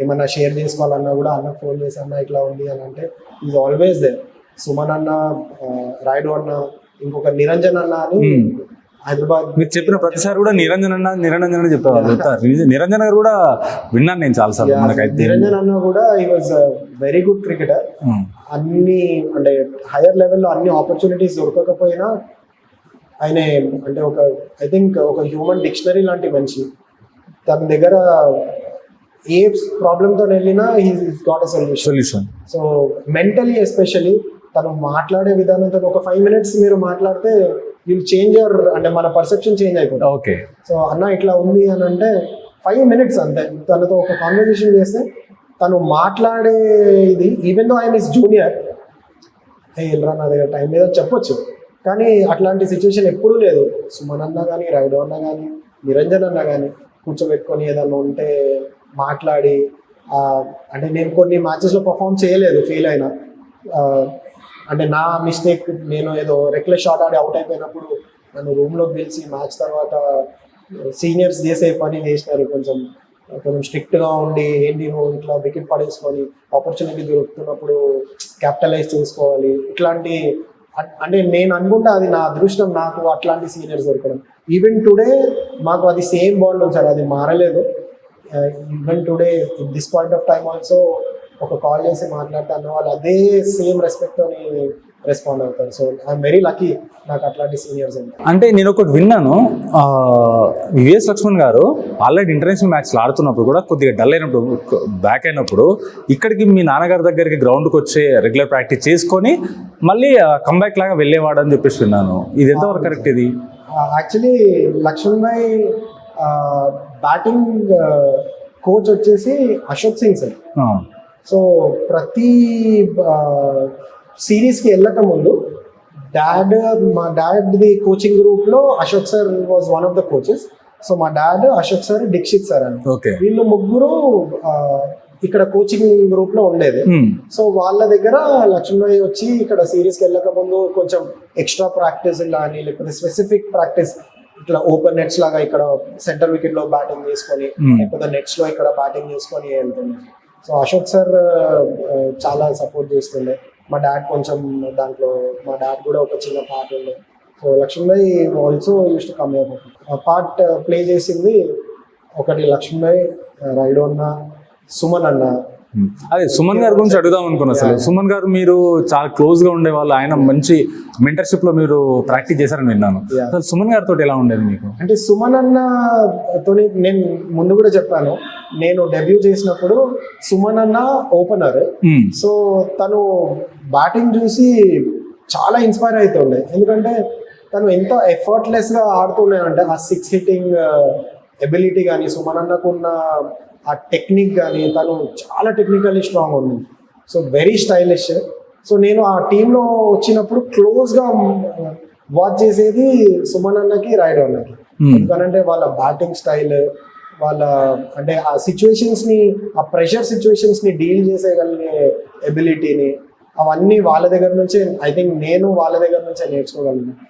ఏమన్నా షేర్ చేసుకోవాలన్నా కూడా అన్న ఫోన్ చేసి అన్న ఇట్లా ఉంది అని అంటే ఈజ్ ఆల్వేస్ దే సుమన్ అన్న రాయుడు అన్న ఇంకొక నిరంజన్ అన్న అని Hmm. హైదరాబాద్ మీరు చెప్పిన ప్రతిసారి కూడా నిరంజన్ అన్న నిరంజన్ అన్న చెప్పేవాళ్ళు. నిరంజన్ గారు కూడా విన్నాను నేను చాలా సార్లు. Yeah, మనకైతే నిరంజన్ అన్న కూడా ఈ వాజ్ వెరీ గుడ్ క్రికెటర్ అన్ని అంటే హైయర్ లెవెల్లో అన్ని ఆపర్చునిటీస్ దొరకకపోయినా ఆయన అంటే ఒక ఐ థింక్ ఒక హ్యూమన్ డిక్షనరీ లాంటి మనిషి. తన దగ్గర ఏ ప్రాబ్లంతో వెళ్ళినా he got a solution solution so mentally especially తను మాట్లాడే విధానంతో ఒక ఫైవ్ మినిట్స్ మీరు మాట్లాడితే విల్ చేంజ్ యువర్ అంటే మన పర్సెప్షన్ చేంజ్ అయిపోతుంది. ఓకే సో అన్న ఇట్లా ఉంది అని అంటే ఫైవ్ మినిట్స్ అంతే. తనతో ఒక కాన్వర్జేషన్ చేస్తే తను మాట్లాడే ఇది ఈవెన్ దో ఆయన ఇస్ జూనియర్ వెళ్ళరా నా దగ్గర టైం లేదో చెప్పొచ్చు. కానీ అట్లాంటి సిచ్యువేషన్ ఎప్పుడూ లేదు. సుమన్ అన్న కానీ రైడో అన్న కానీ నిరంజన్ అన్న కానీ కూర్చోబెట్టుకొని ఏదన్నా ఉంటే మాట్లాడి అంటే నేను కొన్ని మ్యాచెస్లో పర్ఫామ్ చేయలేదు ఫెయిల్ అయినా. అంటే నా మిస్టేక్ నేను ఏదో రెక్లెస్ షాట్ ఆడి అవుట్ అయిపోయినప్పుడు నన్ను రూమ్లోకి పిలిచి మ్యాచ్ తర్వాత సీనియర్స్ చేసే పని చేసినారు కొంచెం. కొంచెం స్ట్రిక్ట్గా ఉండి ఏంటి నువ్వు ఇట్లా వికెట్ పడేసుకొని ఆపర్చునిటీ దొరుకుతున్నప్పుడు క్యాపిటలైజ్ చేసుకోవాలి. ఇట్లాంటి అ- అంటే నేను అనుకుంటా అది నా అదృష్టం నాకు అట్లాంటి సీనియర్స్ దొరకడం. ఈవెన్ టుడే మాకు అది సేమ్ బాండ్ ఉంది సార్ అది మారలేదు. Even today this point of time also ఒక కాల్ చేసి మాట్లాడితే అన్న వాళ్ళు అదే సేమ్ రెస్పెక్ట్తోని రెస్పాండ్ అవుతారు. సో ఐఎమ్ వెరీ లక్కీ నాకు అట్లాంటి సీనియర్స్ అంటే నేను ఒకటి విన్నాను ఆ, విఎస్ లక్ష్మణ్ గారు ఆల్రెడీ ఇంటర్నేషనల్ మ్యాచ్లు ఆడుతున్నప్పుడు కూడా కొద్దిగా డల్ అయినప్పుడు బ్యాక్ అయినప్పుడు ఇక్కడికి మీ నాన్నగారి దగ్గరికి గ్రౌండ్కి వచ్చి రెగ్యులర్ ప్రాక్టీస్ చేసుకొని మళ్ళీ కంబ్యాక్ లాగా వెళ్ళేవాడు అని చెప్పేసి విన్నాను. ఇది ఎంతవరకు కరెక్ట్ ఇది? యాక్చువల్లీ లక్ష్మణ్ భాయ్ బ్యాటింగ్ కోచ్ వచ్చేసి అశోక్ సింగ్ సార్. సో ప్రతి సిరీస్కి వెళ్ళక ముందు డాడ్ మా డాడ్ది కోచింగ్ గ్రూప్లో Ashok sir was one of the coaches so మా dad Ashok sir Dikshit sir అని. వీళ్ళు ముగ్గురు ఇక్కడ కోచింగ్ గ్రూప్లో ఉండేది. హ్మ్, సో వాళ్ళ దగ్గర లక్ష్మణ్ వచ్చి ఇక్కడ సిరీస్కి వెళ్ళక ముందు కొంచెం ఎక్స్ట్రా ప్రాక్టీస్ కానీ లేకపోతే స్పెసిఫిక్ ప్రాక్టీస్ ఇట్లా ఓపెన్ నెట్స్ లాగా ఇక్కడ సెంటర్ వికెట్లో బ్యాటింగ్ చేసుకొని Hmm. లేకపోతే నెట్స్లో ఇక్కడ బ్యాటింగ్ చేసుకొని వెళ్తుండే సో అశోక్ సార్ చాలా సపోర్ట్ చేస్తుండే మా డాడ్ కొంచెం దాంట్లో మా డాడ్ కూడా ఒక చిన్న పార్ట్ ఉండే so Laxman Bhai also used to come part play చేసింది ఒకటి లక్ష్మణ్ భాయ్ రైడో అన్న సుమన్ అన్న. అదే సుమన్ గారి గురించి అడుగుదాం అనుకున్నా అసలు. సుమన్ గారు మీరు చాలా క్లోజ్గా ఉండేవాళ్ళు ఆయన మంచి మెంటర్షిప్లో మీరు ప్రాక్టీస్ చేశారని విన్నాను. అసలు సుమన్ గారితో ఎలా ఉండేది మీకు? అంటే సుమన్ అన్నతోని నేను ముందు కూడా చెప్పాను. నేను డెబ్యూ చేసినప్పుడు సుమన్ అన్న ఓపెనర్ హ్మ్, సో తను బ్యాటింగ్ చూసి చాలా ఇన్స్పైర్ అవుతుండే ఎందుకంటే తను ఎంతో ఎఫర్ట్లెస్గా ఆడుతుండే అంటే ఆ సిక్స్ హిట్టింగ్ ఎబిలిటీ కానీ సుమన్ అన్నకు ఉన్న ఆ టెక్నిక్ కానీ తను చాలా టెక్నికల్లీ స్ట్రాంగ్ ఉంది. సో వెరీ స్టైలిష్ సో నేను ఆ టీంలో వచ్చినప్పుడు క్లోజ్గా వాచ్ చేసేది సుమన్ అన్నకి రాయుడు అన్నకి. Hmm. ఎందుకంటే వాళ్ళ బ్యాటింగ్ స్టైల్ వాళ్ళ అంటే ఆ సిచ్యువేషన్స్ని ఆ ప్రెషర్ సిచ్యువేషన్స్ని డీల్ చేసేయగలిగే ఎబిలిటీని అవన్నీ వాళ్ళ దగ్గర నుంచే ఐ థింక్ నేను వాళ్ళ దగ్గర నుంచే నేర్చుకోగలను.